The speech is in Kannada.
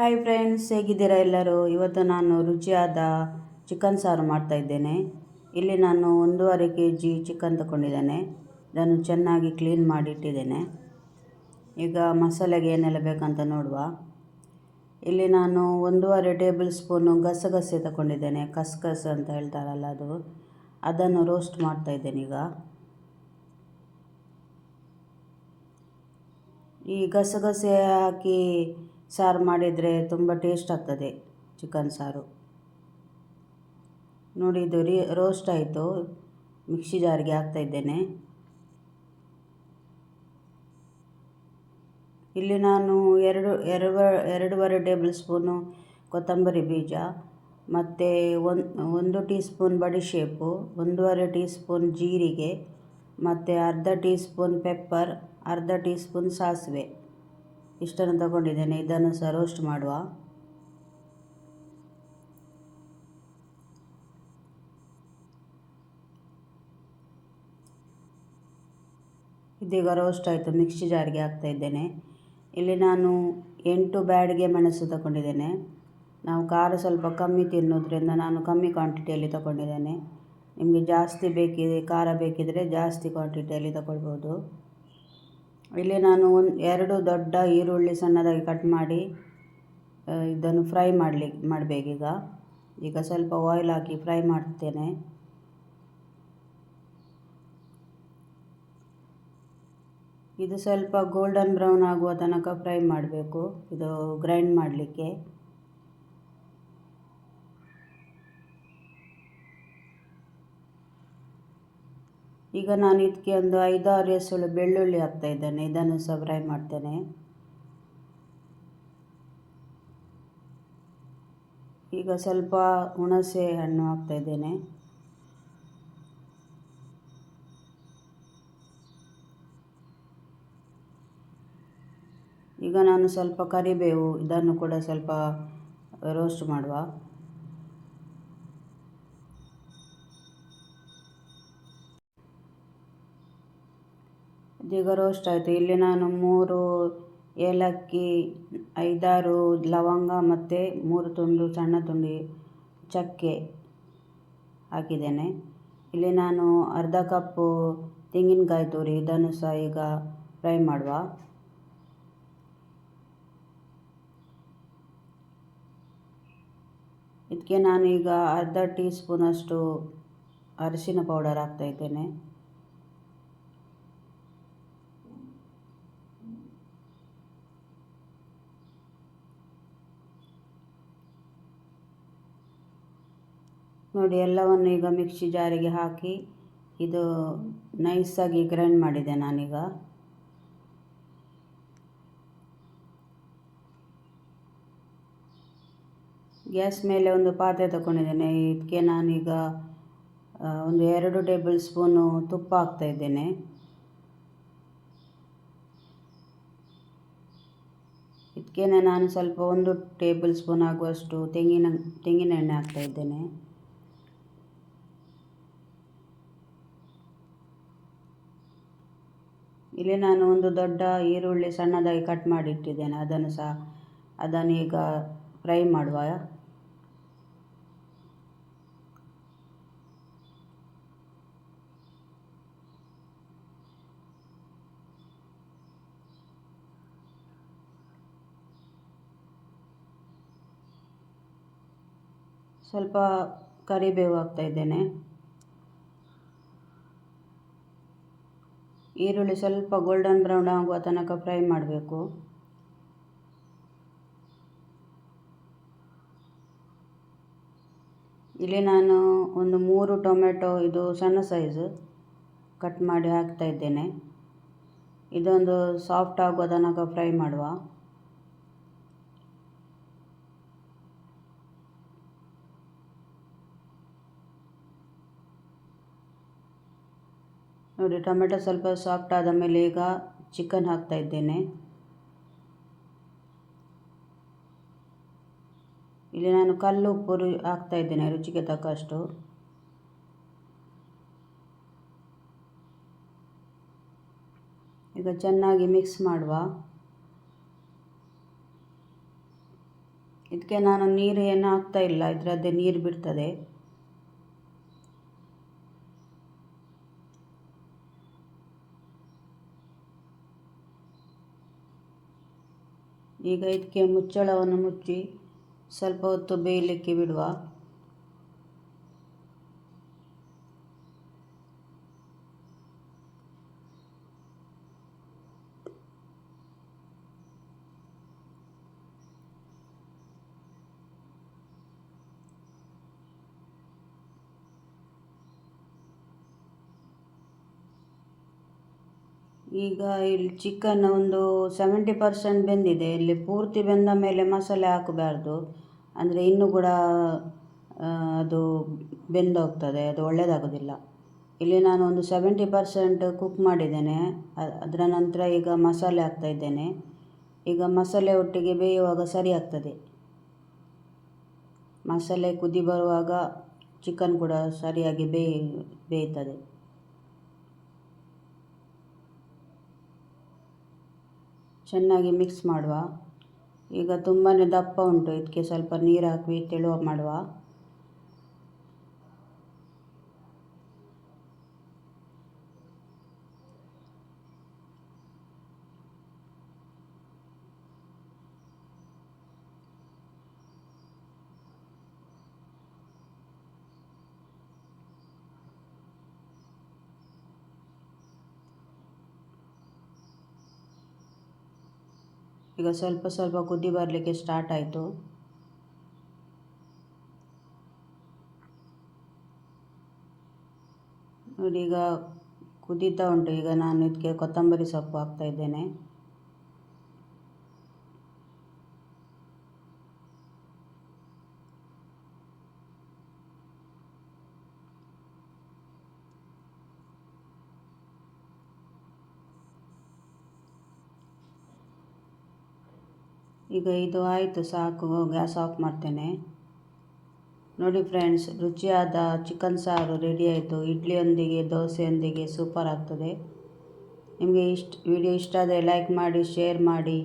ಹಾಯ್ ಫ್ರೆಂಡ್ಸ್ ಹೇಗಿದ್ದೀರಾ ಎಲ್ಲರೂ? ಇವತ್ತು ನಾನು ರುಚಿಯಾದ ಚಿಕನ್ ಸಾರು ಮಾಡ್ತಾ ಇದ್ದೇನೆ. ಇಲ್ಲಿ ನಾನು ಒಂದೂವರೆ ಕೆ ಜಿ ಚಿಕನ್ ತಗೊಂಡಿದ್ದೇನೆ. ಇದನ್ನು ಚೆನ್ನಾಗಿ ಕ್ಲೀನ್ ಮಾಡಿ ಇಟ್ಟಿದ್ದೇನೆ ಈಗ ಮಸಾಲೆಗೆ ಏನೆಲ್ಲ ಬೇಕಂತ ನೋಡುವ. ಇಲ್ಲಿ ನಾನು ಒಂದೂವರೆ ಟೇಬಲ್ ಸ್ಪೂನು ಗಸಗಸೆ ತಗೊಂಡಿದ್ದೇನೆ. ಕಸ್ಕಸ್ ಅಂತ ಹೇಳ್ತಾರಲ್ಲ ಅದು. ಅದನ್ನು ರೋಸ್ಟ್ ಮಾಡ್ತಾಯಿದ್ದೇನೆ ಈಗ. ಈ ಗಸಗಸೆ ಹಾಕಿ ಸಾರು ಮಾಡಿದರೆ ತುಂಬ ಟೇಸ್ಟ್ ಆಗ್ತದೆ ಚಿಕನ್ ಸಾರು. ನೋಡಿ ಇದು ರೀ, ರೋಸ್ಟ್ ಆಯಿತು. ಮಿಕ್ಸಿ ಜಾರಿಗೆ ಹಾಕ್ತಾ ಇದ್ದೇನೆ. ಇಲ್ಲಿ ನಾನು ಎರಡು ಎರಡು, ಎರಡೂವರೆ ಟೇಬಲ್ ಸ್ಪೂನು ಕೊತ್ತಂಬರಿ ಬೀಜ, ಮತ್ತು ಒಂದು ಒಂದು ಟೀ ಸ್ಪೂನ್ ಬಡಿಶೇಪು ಒಂದೂವರೆ ಟೀ ಸ್ಪೂನ್ ಜೀರಿಗೆ, ಮತ್ತು ಅರ್ಧ ಟೀ ಸ್ಪೂನ್ ಪೆಪ್ಪರ್, ಅರ್ಧ ಟೀ ಸ್ಪೂನ್ ಸಾಸಿವೆ. ಇಷ್ಟನ್ನು ತಗೊಂಡಿದ್ದೇನೆ, ಇದನ್ನು ಸಹ ರೋಸ್ಟ್ ಮಾಡುವ. ಇದೀಗ ರೋಸ್ಟ್ ಆಯಿತು ಮಿಕ್ಸಿ ಜಾರಿಗೆ ಹಾಕ್ತಾ ಇದ್ದೇನೆ. ಇಲ್ಲಿ ನಾನು ಎಂಟು ಬ್ಯಾಡಿಗೆ ಮೆಣಸು ತಗೊಂಡಿದ್ದೇನೆ. ನಾವು ಖಾರ ಸ್ವಲ್ಪ ಕಮ್ಮಿ ತಿನ್ನೋದ್ರಿಂದ ನಾನು ಕಮ್ಮಿ ಕ್ವಾಂಟಿಟಿಯಲ್ಲಿ ತಗೊಂಡಿದ್ದೇನೆ. ನಿಮಗೆ ಜಾಸ್ತಿ ಬೇಕಿದೆ ಖಾರ ಬೇಕಿದ್ದರೆ ಜಾಸ್ತಿ ಕ್ವಾಂಟಿಟಿಯಲ್ಲಿ ತಗೊಳ್ಬೋದು. ಇಲ್ಲಿ ನಾನು ಒಂದು ಎರಡು ದೊಡ್ಡ ಈರುಳ್ಳಿ ಸಣ್ಣದಾಗಿ ಕಟ್ ಮಾಡಿ ಇದನ್ನು ಫ್ರೈ ಮಾಡಲಿ ಮಾಡಬೇಕೀಗ ಈಗ. ಸ್ವಲ್ಪ ಆಯಿಲ್ ಹಾಕಿ ಫ್ರೈ ಮಾಡ್ತೇನೆ. ಇದು ಸ್ವಲ್ಪ ಗೋಲ್ಡನ್ ಬ್ರೌನ್ ಆಗುವ ತನಕ ಫ್ರೈ ಮಾಡಬೇಕು. ಇದು ಗ್ರೈಂಡ್ ಮಾಡಲಿಕ್ಕೆ. ಈಗ ನಾನು ಇದಕ್ಕೆ ಒಂದು ಐದಾರು ಎಸಳು ಬೆಳ್ಳುಳ್ಳಿ ಹಾಕ್ತಾ ಇದ್ದೇನೆ, ಇದನ್ನು ಸಹ ಫ್ರೈ ಮಾಡ್ತೇನೆ. ಈಗ ಸ್ವಲ್ಪ ಹುಣಸೆ ಹಣ್ಣು ಹಾಕ್ತಾ ಇದ್ದೇನೆ. ಈಗ ನಾನು ಸ್ವಲ್ಪ ಕರಿಬೇವು, ಇದನ್ನು ಕೂಡ ಸ್ವಲ್ಪ ರೋಸ್ಟ್ ಮಾಡುವ. ಇದೀಗ ರೋಸ್ಟ್ ಆಯಿತು ಇಲ್ಲಿ ನಾನು ಮೂರು ಏಲಕ್ಕಿ, ಐದಾರು ಲವಂಗ ಮತ್ತು ಮೂರು ತುಂಡು ಸಣ್ಣ ತುಂಡು ಚಕ್ಕೆ ಹಾಕಿದ್ದೇನೆ. ಇಲ್ಲಿ ನಾನು ಅರ್ಧ ಕಪ್ಪು ತೆಂಗಿನಕಾಯಿ ತುರಿ, ಇದನ್ನು ಸಹ ಈಗ ಫ್ರೈ ಮಾಡುವ. ಇದಕ್ಕೆ ನಾನು ಈಗ ಅರ್ಧ ಟೀ ಸ್ಪೂನಷ್ಟು ಅರಿಶಿನ ಪೌಡರ್ ಹಾಕ್ತಾಯಿದ್ದೇನೆ ನೋಡಿ, ಎಲ್ಲವನ್ನು ಈಗ ಮಿಕ್ಸಿ ಜಾರಿಗೆ ಹಾಕಿ ಇದು ನೈಸಾಗಿ ಗ್ರೈಂಡ್ ಮಾಡಿದೆ ನಾನೀಗ. ಗ್ಯಾಸ್ ಮೇಲೆ ಒಂದು ಪಾತ್ರೆ ತಗೊಂಡಿದ್ದೇನೆ ಇದಕ್ಕೆ ನಾನೀಗ ಒಂದು ಎರಡು ಟೇಬಲ್ ಸ್ಪೂನು ತುಪ್ಪ ಹಾಕ್ತಾಯಿದ್ದೇನೆ ಇದಕ್ಕೆ ನಾನು ಸ್ವಲ್ಪ ಒಂದು ಟೇಬಲ್ ಸ್ಪೂನ್ ಆಗುವಷ್ಟು ತೆಂಗಿನ ತೆಂಗಿನ ಎಣ್ಣೆ ಹಾಕ್ತಾಯಿದ್ದೇನೆ ಇಲ್ಲಿ ನಾನು ಒಂದು ದೊಡ್ಡ ಈರುಳ್ಳಿ ಸಣ್ಣದಾಗಿ ಕಟ್ ಮಾಡಿ ಇಟ್ಟಿದ್ದೇನೆ ಅದನ್ನು ಸಹ ಅದನ್ನು ಈಗ ಫ್ರೈ ಮಾಡುವ. ಸ್ವಲ್ಪ ಕರಿಬೇವು ಹಾಕ್ತಾಯಿದ್ದೇನೆ ಈರುಳ್ಳಿ ಸ್ವಲ್ಪ ಗೋಲ್ಡನ್ ಬ್ರೌನ್ ಆಗುವ ತನಕ ಫ್ರೈ ಮಾಡಬೇಕು. ಇಲ್ಲಿ ನಾನು ಒಂದು ಮೂರು ಟೊಮೆಟೊ, ಇದು ಸಣ್ಣ ಸೈಜು ಕಟ್ ಮಾಡಿ ಹಾಕ್ತಾ ಇದ್ದೇನೆ. ಇದೊಂದು ಸಾಫ್ಟ್ ಆಗುವ ತನಕ ಫ್ರೈ ಮಾಡುವ. ನೋಡಿ, ಟೊಮೆಟೊ ಸ್ವಲ್ಪ ಸಾಫ್ಟ್ ಆದ ಮೇಲೆ ಈಗ ಚಿಕನ್ ಹಾಕ್ತಾ ಇದ್ದೇನೆ. ಇಲ್ಲಿ ನಾನು ಕಲ್ಲು ಉಪ್ಪು ಹಾಕ್ತಾ ಇದ್ದೇನೆ, ರುಚಿಗೆ ತಕ್ಕಷ್ಟು. ಈಗ ಚೆನ್ನಾಗಿ ಮಿಕ್ಸ್ ಮಾಡುವ. ಇದಕ್ಕೆ ನಾನು ನೀರು ಏನು ಹಾಕ್ತಾ ಇಲ್ಲ, ಇದರದ್ದೇ ನೀರು ಬಿಡ್ತದೆ. ಈಗ ಇದಕ್ಕೆ ಮುಚ್ಚಳವನ್ನು ಮುಚ್ಚಿ ಸ್ವಲ್ಪ ಹೊತ್ತು ಬೇಯಲಿಕ್ಕೆ ಬಿಡುವ. ಈಗ ಇಲ್ಲಿ ಚಿಕನ್ ಒಂದು ಸೆವೆಂಟಿ ಪರ್ಸೆಂಟ್ ಬೆಂದಿದೆ. ಇಲ್ಲಿ ಪೂರ್ತಿ ಬೆಂದ ಮೇಲೆ ಮಸಾಲೆ ಹಾಕಬಾರ್ದು. ಅಂದರೆ ಇನ್ನೂ ಕೂಡ ಅದು ಬೆಂದೋಗ್ತದೆ. ಅದು ಒಳ್ಳೆಯದಾಗೋದಿಲ್ಲ ಇಲ್ಲಿ ನಾನು ಒಂದು ಸೆವೆಂಟಿ ಪರ್ಸೆಂಟ್ ಕುಕ್ ಮಾಡಿದ್ದೇನೆ. ಅದರ ನಂತರ ಈಗ ಮಸಾಲೆ ಹಾಕ್ತಾ ಇದ್ದೇನೆ. ಈಗ ಮಸಾಲೆ ಒಟ್ಟಿಗೆ ಬೇಯುವಾಗ ಸರಿ ಆಗ್ತದೆ. ಮಸಾಲೆ ಕುದಿ ಬರುವಾಗ ಚಿಕನ್ ಕೂಡ ಸರಿಯಾಗಿ ಬೇಯ್, ಬೇಯ್ತದೆ. ಚೆನ್ನಾಗಿ ಮಿಕ್ಸ್ ಮಾಡುವ. ಈಗ ತುಂಬಾ ದಪ್ಪ ಉಂಟು ಇದಕ್ಕೆ ಸ್ವಲ್ಪ ನೀರು ಹಾಕಿ ತೆಳುವ ಮಾಡುವ. ಈಗ ಸ್ವಲ್ಪ ಸ್ವಲ್ಪ ಕುದಿ ಬರಲಿಕ್ಕೆ ಸ್ಟಾರ್ಟ್ ಆಯಿತು. ನೋಡಿ ಈಗ ಕುದೀತಾ ಉಂಟು. ಈಗ ನಾನು ಇದಕ್ಕೆ ಕೊತ್ತಂಬರಿ ಸೊಪ್ಪು ಹಾಕ್ತಾ ಇದ್ದೇನೆ ಈಗ ಇದು ಆಯಿತು, ಸಾಕು ಗ್ಯಾಸ್ ಆಫ್ ಮಾಡ್ತೇನೆ. ನೋಡಿ ಫ್ರೆಂಡ್ಸ್, ರುಚಿಯಾದ ಚಿಕನ್ ಸಾರು ರೆಡಿ ಆಯಿತು. ಇಡ್ಲಿಯೊಂದಿಗೆ, ದೋಸೆಯೊಂದಿಗೆ ಸೂಪರ್ ಆಗ್ತದೆ. ನಿಮಗೆ ಇಷ್ಟ, ವಿಡಿಯೋ ಇಷ್ಟ ಆದರೆ ಲೈಕ್ ಮಾಡಿ, ಶೇರ್ ಮಾಡಿ.